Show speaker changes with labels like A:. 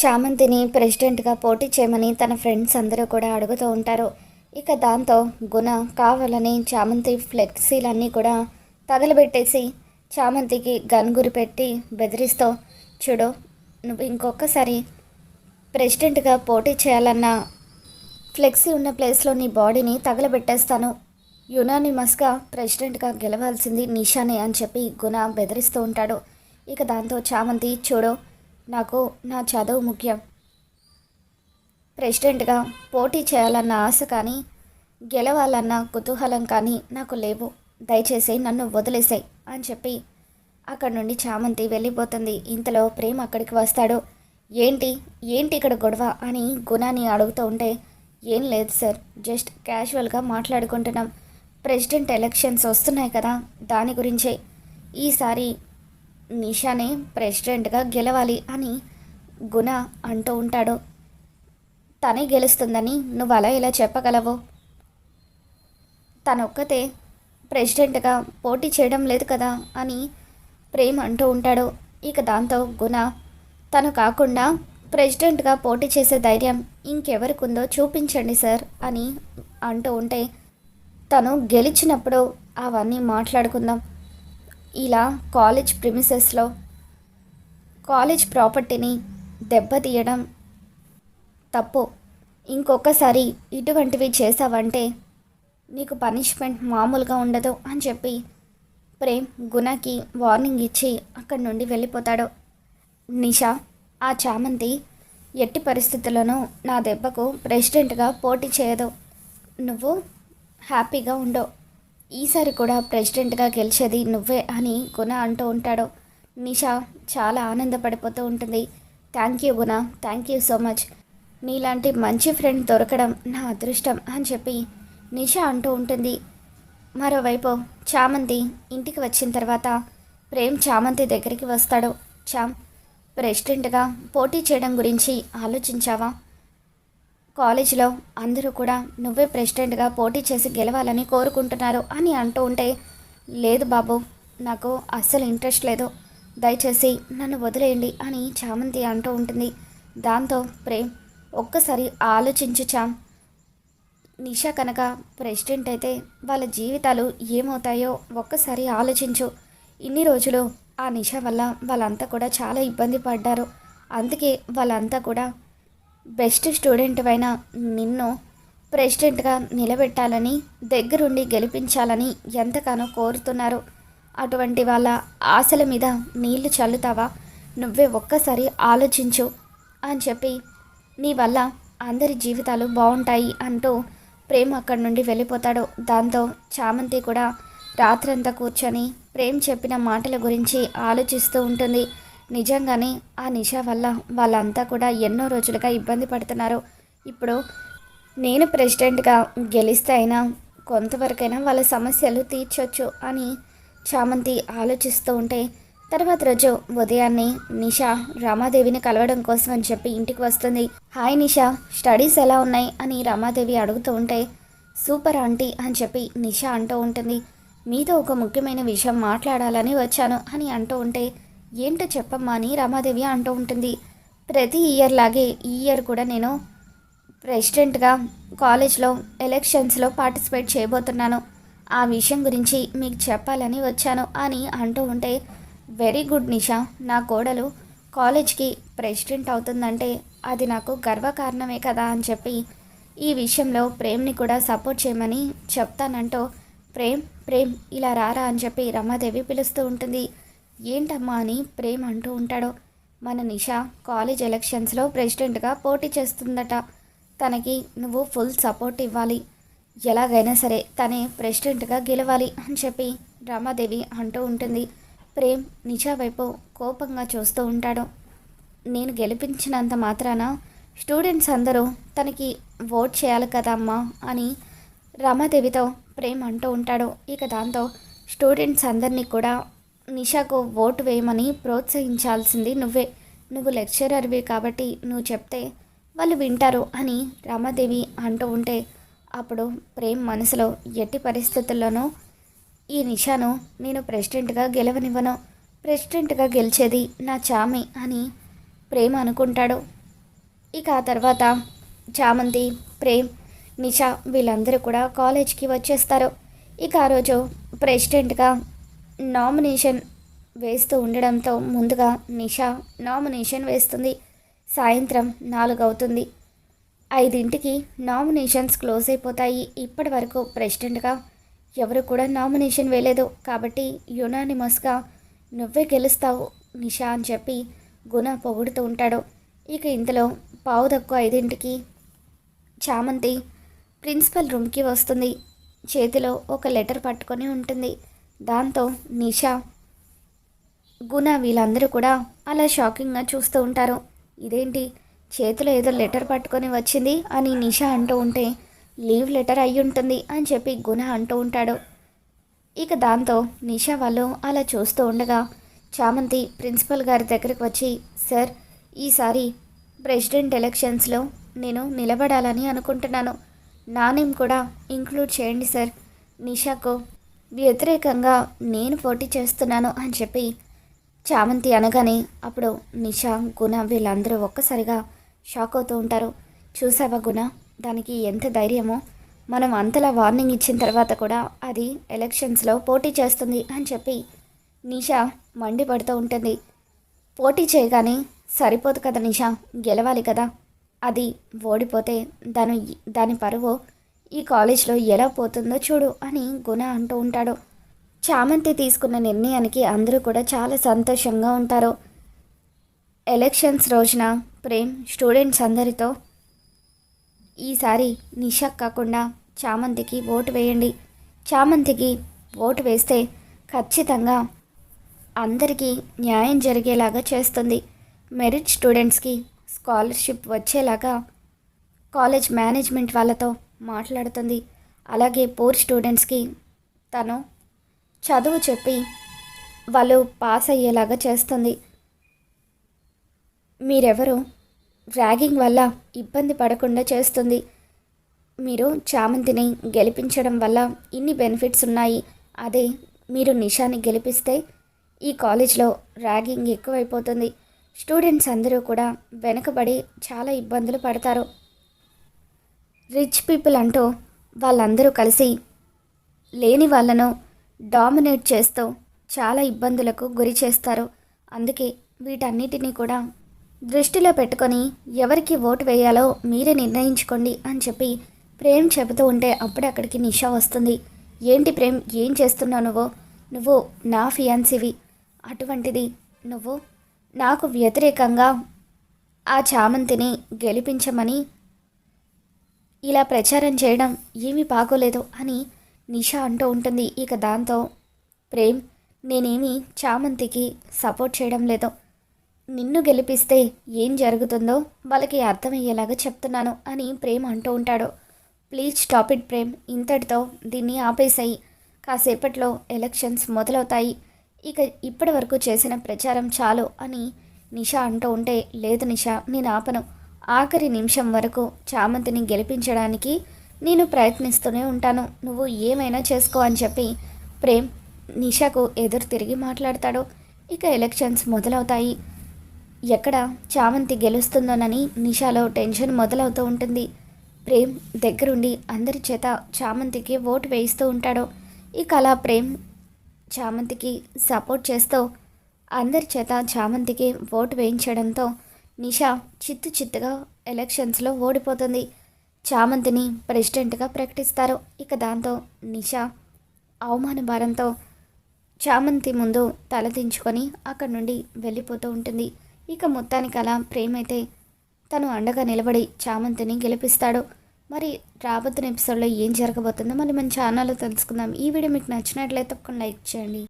A: చామంతిని ప్రెసిడెంట్గా పోటీ చేయమని తన ఫ్రెండ్స్ అందరూ కూడా అడుగుతూ ఉంటారు. ఇక దాంతో గుణ కావాలని చామంతి ఫ్లెక్సీలన్నీ కూడా తగలబెట్టేసి చామంతికి గన్ గురి పెట్టి బెదిరిస్తూ చూడు నువ్వు ఇంకొకసారి ప్రెసిడెంట్గా పోటీ చేయాలన్న ఫ్లెక్సీ ఉన్న ప్లేస్లో నీ బాడీని తగలబెట్టేస్తాను. యునానిమస్గా ప్రెసిడెంట్గా గెలవాల్సింది నిషానే అని చెప్పి గుణ బెదిరిస్తూ ఉంటాడు. ఇక దాంతో చామంతి చూడు నాకు నా చదువు ముఖ్యం. ప్రెసిడెంట్గా పోటీ చేయాలన్న ఆశ కానీ గెలవాలన్న కుతూహలం కానీ నాకు లేవు. దయచేసి నన్ను వదిలేసాయి అని చెప్పి అక్కడి నుండి చామంతి వెళ్ళిపోతుంది. ఇంతలో ప్రేమ్ అక్కడికి వస్తాడు. ఏంటి? ఏంటి ఇక్కడ గొడవ? అని గుణాన్ని అడుగుతూ ఉంటే ఏం లేదు సార్ జస్ట్ క్యాజువల్గా మాట్లాడుకుంటున్నాం. ప్రెసిడెంట్ ఎలక్షన్స్ వస్తున్నాయి కదా దాని గురించే. ఈసారి నిషానే ప్రెసిడెంట్గా గెలవాలి అని గుణ అంటూ ఉంటాడు. తనే గెలుస్తుందని నువ్వు అలా ఇలా చెప్పగలవు? తనొక్కతే ప్రెసిడెంట్గా పోటీ చేయడం లేదు కదా అని ప్రేమ్ అంటూ ఉంటాడు. ఇక దాంతో గుణ తను కాకుండా ప్రెసిడెంట్గా పోటీ చేసే ధైర్యం ఇంకెవరికి ఉందో చూపించండి సార్ అని అంటూ ఉంటే తను గెలిచినప్పుడు అవన్నీ మాట్లాడుకుందాం. ఇలా కాలేజ్ ప్రిమిసెస్లో కాలేజ్ ప్రాపర్టీని దెబ్బతీయడం తప్పు. ఇంకొకసారి ఇటువంటివి చేసావంటే నీకు పనిష్మెంట్ మామూలుగా ఉండదు అని చెప్పి ప్రేమ్ గుణకి వార్నింగ్ ఇచ్చి అక్కడి నుండి వెళ్ళిపోతాడు. నిషా ఆ చామంతి ఎట్టి పరిస్థితుల్లోనూ నా దెబ్బకు ప్రెసిడెంట్గా పోటీ చేయదు. నువ్వు హ్యాపీగా ఉండవు ఈసారి కూడా ప్రెసిడెంట్గా గెలిచేది నువ్వే అని గుణ అంటూ ఉంటాడు. నిషా చాలా ఆనందపడిపోతూ ఉంటుంది. Thank you Guna thank you so much. నీలాంటి మంచి ఫ్రెండ్ దొరకడం నా అదృష్టం అని చెప్పి నిషా అంటూ ఉంటుంది. మరోవైపు చామంతి ఇంటికి వచ్చిన తర్వాత ప్రేమ్ చామంతి దగ్గరికి వస్తాడు. చామ్ ప్రెసిడెంట్గా పోటీ చేయడం గురించి ఆలోచించావా? కాలేజీలో అందరూ కూడా నువ్వే ప్రెసిడెంట్గా పోటీ చేసి గెలవాలని కోరుకుంటున్నారు అని అంటూ ఉంటే లేదు బాబు నాకు అస్సలు ఇంట్రెస్ట్ లేదు. దయచేసి నన్ను వదిలేయండి అని చామంతి అంటూ ఉంటుంది. దాంతో ప్రేమ్ ఒక్కసారి ఆలోచించు చామ్ నిషా కనుక ప్రెసిడెంట్ అయితే వాళ్ళ జీవితాలు ఏమవుతాయో ఒక్కసారి ఆలోచించు. ఇన్ని రోజులు ఆ నిషా వల్ల వాళ్ళంతా కూడా చాలా ఇబ్బంది పడ్డారు. అందుకే వాళ్ళంతా కూడా బెస్ట్ స్టూడెంట్ అయిన నిన్ను ప్రెసిడెంట్గా నిలబెట్టాలని దగ్గరుండి గెలిపించాలని ఎంతగానో కోరుతున్నారు. అటువంటి వాళ్ళ ఆశల మీద నీళ్ళు చల్లుతావా? నువ్వే ఒక్కసారి ఆలోచించు అని చెప్పి నీ వల్ల అందరి జీవితాలు బాగుంటాయి అంటూ ప్రేమ్ అక్కడి నుండి వెళ్ళిపోతాడు. దాంతో చామంతి కూడా రాత్రంతా కూర్చొని ప్రేమ్ చెప్పిన మాటల గురించి ఆలోచిస్తూ ఉంటుంది. నిజంగానే ఆ నిషా వల్ల వాళ్ళంతా కూడా ఎన్నో రోజులుగా ఇబ్బంది పడుతున్నారు. ఇప్పుడు నేను ప్రెసిడెంట్గా గెలిస్తే అయినా కొంతవరకైనా వాళ్ళ సమస్యలు తీర్చొచ్చు అని చామంతి ఆలోచిస్తూ ఉంటే తర్వాత రోజు ఉదయాన్నే నిషా రమాదేవిని కలవడం కోసం అని చెప్పి ఇంటికి వస్తుంది. హాయ్ నిషా స్టడీస్ ఎలా ఉన్నాయి? అని రమాదేవి అడుగుతూ ఉంటే సూపర్ ఆంటీ అని చెప్పి నిషా అంటూ ఉంటుంది. మీతో ఒక ముఖ్యమైన విషయం మాట్లాడాలని వచ్చాను అని అంటూ ఉంటే ఏంటో చెప్పమ్మా అని రమాదేవి అంటూ ఉంటుంది. ప్రతి ఇయర్ లాగే ఈ ఇయర్ కూడా నేను ప్రెసిడెంట్గా కాలేజ్లో ఎలక్షన్స్లో పార్టిసిపేట్ చేయబోతున్నాను. ఆ విషయం గురించి మీకు చెప్పాలని వచ్చాను అని అంటూ ఉంటే వెరీ గుడ్ నిషా నా కోడలు కాలేజ్కి ప్రెసిడెంట్ అవుతుందంటే అది నాకు గర్వకారణమే కదా అని చెప్పి ఈ విషయంలో ప్రేమ్ని కూడా సపోర్ట్ చేయమని చెప్తానంటూ ప్రేమ్ ప్రేమ్ ఇలా రారా అని చెప్పి రమాదేవి పిలుస్తూ ఉంటుంది. ఏంటమ్మా అని ప్రేమ్ అంటూ ఉంటాడు. మన నిషా కాలేజ్ ఎలక్షన్స్లో ప్రెసిడెంట్గా పోటీ చేస్తుందట. తనకి నువ్వు ఫుల్ సపోర్ట్ ఇవ్వాలి. ఎలాగైనా సరే తనే ప్రెసిడెంట్గా గెలవాలి అని చెప్పి రమాదేవి అంటూ ఉంటుంది. ప్రేమ్ నిషా వైపు కోపంగా చూస్తూ ఉంటాడు. నేను గెలిపించినంత మాత్రాన స్టూడెంట్స్ అందరూ తనకి ఓట్ చేయాలి కదా అమ్మా అని రమాదేవితో ప్రేమ్ అంటూ ఉంటాడు. ఇక దాంతో స్టూడెంట్స్ అందరినీ కూడా నిషాకు ఓటు వేయమని ప్రోత్సహించాల్సింది నువ్వే. నువ్వు లెక్చరర్వి కాబట్టి నువ్వు చెప్తే వాళ్ళు వింటారు అని రమాదేవి అంటూ ఉంటే అప్పుడు ప్రేమ్ మనసులో ఎట్టి పరిస్థితుల్లోనూ ఈ నిషాను నేను ప్రెసిడెంట్గా గెలవనివ్వను. ప్రెసిడెంట్గా గెలిచేది నా చామి అని ప్రేమ్ అనుకుంటాడు. ఇక ఆ తర్వాత చామంతి ప్రేమ్ నిషా వీళ్ళందరూ కూడా కాలేజ్కి వచ్చేస్తారు. ఇక ఆ రోజు ప్రెసిడెంట్గా నామినేషన్ వేస్తూ ఉండడంతో ముందుగా నిషా నామినేషన్ వేస్తుంది. సాయంత్రం నాలుగు అవుతుంది ఐదింటికి నామినేషన్స్ క్లోజ్ అయిపోతాయి. ఇప్పటి వరకు ప్రెసిడెంట్గా ఎవరు కూడా నామినేషన్ వేయలేదు. కాబట్టి యునానిమస్గా నువ్వే గెలుస్తావు నిషా అని చెప్పి గుణ పొగుడుతూ ఉంటాడు. ఇక ఇంతలో పావు తక్కువ ఐదింటికి చామంతి ప్రిన్సిపల్ రూమ్కి వస్తుంది. చేతిలో ఒక లెటర్ పట్టుకొని ఉంటుంది. దాంతో నిషా గుణ వీళ్ళందరూ కూడా అలా షాకింగ్గా చూస్తూ ఉంటారు. ఇదేంటి? చేతిలో ఏదో లెటర్ పట్టుకొని వచ్చింది అని నిషా అంటూ ఉంటే లీవ్ లెటర్ అయి ఉంటుంది అని చెప్పి గుణ అంటూ ఉంటాడు. ఇక దాంతో నిషా వాళ్ళు అలా చూస్తూ ఉండగా చామంతి ప్రిన్సిపల్ గారి దగ్గరికి వచ్చి సార్ ఈసారి ప్రెసిడెంట్ ఎలక్షన్స్లో నేను నిలబడాలని అనుకుంటున్నాను. నా నేమ్ కూడా ఇంక్లూడ్ చేయండి సార్. నిషాకు వ్యతిరేకంగా నేను పోటీ చేస్తున్నాను అని చెప్పి చామంతి అనగానే అప్పుడు నిషా గుణ వీళ్ళందరూ ఒక్కసారిగా షాక్ అవుతూ ఉంటారు. చూసావా గుణ? దానికి ఎంత ధైర్యమో? మనం అంతలా వార్నింగ్ ఇచ్చిన తర్వాత కూడా అది ఎలక్షన్స్లో పోటీ చేస్తుంది అని చెప్పి నిషా మండిపడుతూ ఉంటుంది. పోటీ చేయగానే సరిపోదు కదా నిషా గెలవాలి కదా. అది ఓడిపోతే దాని దాని పరువు ఈ కాలేజ్లో ఎలా పోతుందో చూడు అని గుణ అంటూ ఉంటాడు. చామంతి తీసుకున్న నిర్ణయానికి అందరూ కూడా చాలా సంతోషంగా ఉంటారు. ఎలక్షన్స్ రోజున ప్రేమ్ స్టూడెంట్స్ అందరితో ఈసారి నిషా కాకుండా చామంతికి ఓటు వేయండి. చామంతికి ఓటు వేస్తే ఖచ్చితంగా అందరికీ న్యాయం జరిగేలాగా చేస్తుంది. మెరిట్ స్టూడెంట్స్కి స్కాలర్షిప్ వచ్చేలాగా కాలేజ్ మేనేజ్మెంట్ వాళ్ళతో మాట్లాడుతుంది. అలాగే పూర్ స్టూడెంట్స్కి తను చదువు చెప్పి వాళ్ళు పాస్ అయ్యేలాగా చేస్తుంది. మీరెవరు? ర్యాగింగ్ వల్ల ఇబ్బంది పడకుండా చేస్తుంది. మీరు చామంతిని గెలిపించడం వల్ల ఇన్ని బెనిఫిట్స్ ఉన్నాయి. అదే మీరు నిషాని గెలిపిస్తే ఈ కాలేజ్లో ర్యాగింగ్ ఎక్కువైపోతుంది. స్టూడెంట్స్ అందరూ కూడా వెనుకబడి చాలా ఇబ్బందులు పడతారు. రిచ్ పీపుల్ అంటూ వాళ్ళందరూ కలిసి లేని వాళ్ళను డామినేట్ చేస్తూ చాలా ఇబ్బందులకు గురి చేస్తారు. అందుకే వీటన్నిటినీ కూడా దృష్టిలో పెట్టుకొని ఎవరికి ఓటు వేయాలో మీరే నిర్ణయించుకోండి అని చెప్పి ప్రేమ్ చెబుతూ ఉంటే అప్పుడే అక్కడికి నిషా వస్తుంది. ఏంటి ప్రేమ్ ఏం చేస్తున్నావు నువ్వు? నువ్వు నా ఫియాన్సివి. అటువంటిది నువ్వు నాకు వ్యతిరేకంగా ఆ చామంతిని గెలిపించమని ఇలా ప్రచారం చేయడం ఏమీ బాగోలేదు అని నిషా అంటూ ఉంటుంది. ఇక దాంతో ప్రేమ్ నేనేమి చామంతికి సపోర్ట్ చేయడం లేదు. నిన్ను గెలిపిస్తే ఏం జరుగుతుందో వాళ్ళకి అర్థమయ్యేలాగా చెప్తున్నాను అని ప్రేమ్ అంటూ ఉంటాడు. Please stop it Prem. ఇంతటితో దీన్ని ఆపేసాయి. కాసేపట్లో ఎలక్షన్స్ మొదలవుతాయి. ఇక ఇప్పటి వరకు చేసిన ప్రచారం చాలు అని నిషా అంటూ ఉంటే లేదు నిషా నేను ఆపను. ఆఖరి నిమిషం వరకు చామంతిని గెలిపించడానికి నేను ప్రయత్నిస్తూనే ఉంటాను. నువ్వు ఏమైనా చేసుకో అని చెప్పి ప్రేమ్ నిషాకు ఎదురు తిరిగి మాట్లాడతాడు. ఇక ఎలక్షన్స్ మొదలవుతాయి. ఎక్కడ చామంతి గెలుస్తుందోనని నిషాలో టెన్షన్ మొదలవుతూ ఉంటుంది. ప్రేమ్ దగ్గరుండి అందరి చేత చామంతికి ఓటు వేయిస్తూ ఉంటాడు. ఇక అలా ప్రేమ్ చామంతికి సపోర్ట్ చేస్తూ అందరి చేత చామంతికి ఓటు వేయించడంతో నిషా చిత్తు చిత్తుగా ఎలక్షన్స్లో ఓడిపోతుంది. చామంతిని ప్రెసిడెంట్గా ప్రకటిస్తారు. ఇక దాంతో నిషా అవమాన భారంతో చామంతి ముందు తలదించుకొని అక్కడి నుండి వెళ్ళిపోతూ ఉంటుంది. ఇక మొత్తానికి అలా ప్రేమైతే తను అండగా నిలబడి చామంతిని గెలిపిస్తాడు. మరి రాబోతున్న ఎపిసోడ్లో ఏం జరగబోతుందో మరి మన ఛానల్లో తెలుసుకుందాం. ఈ వీడియో మీకు నచ్చినట్లయితే ఒక లైక్ చేయండి.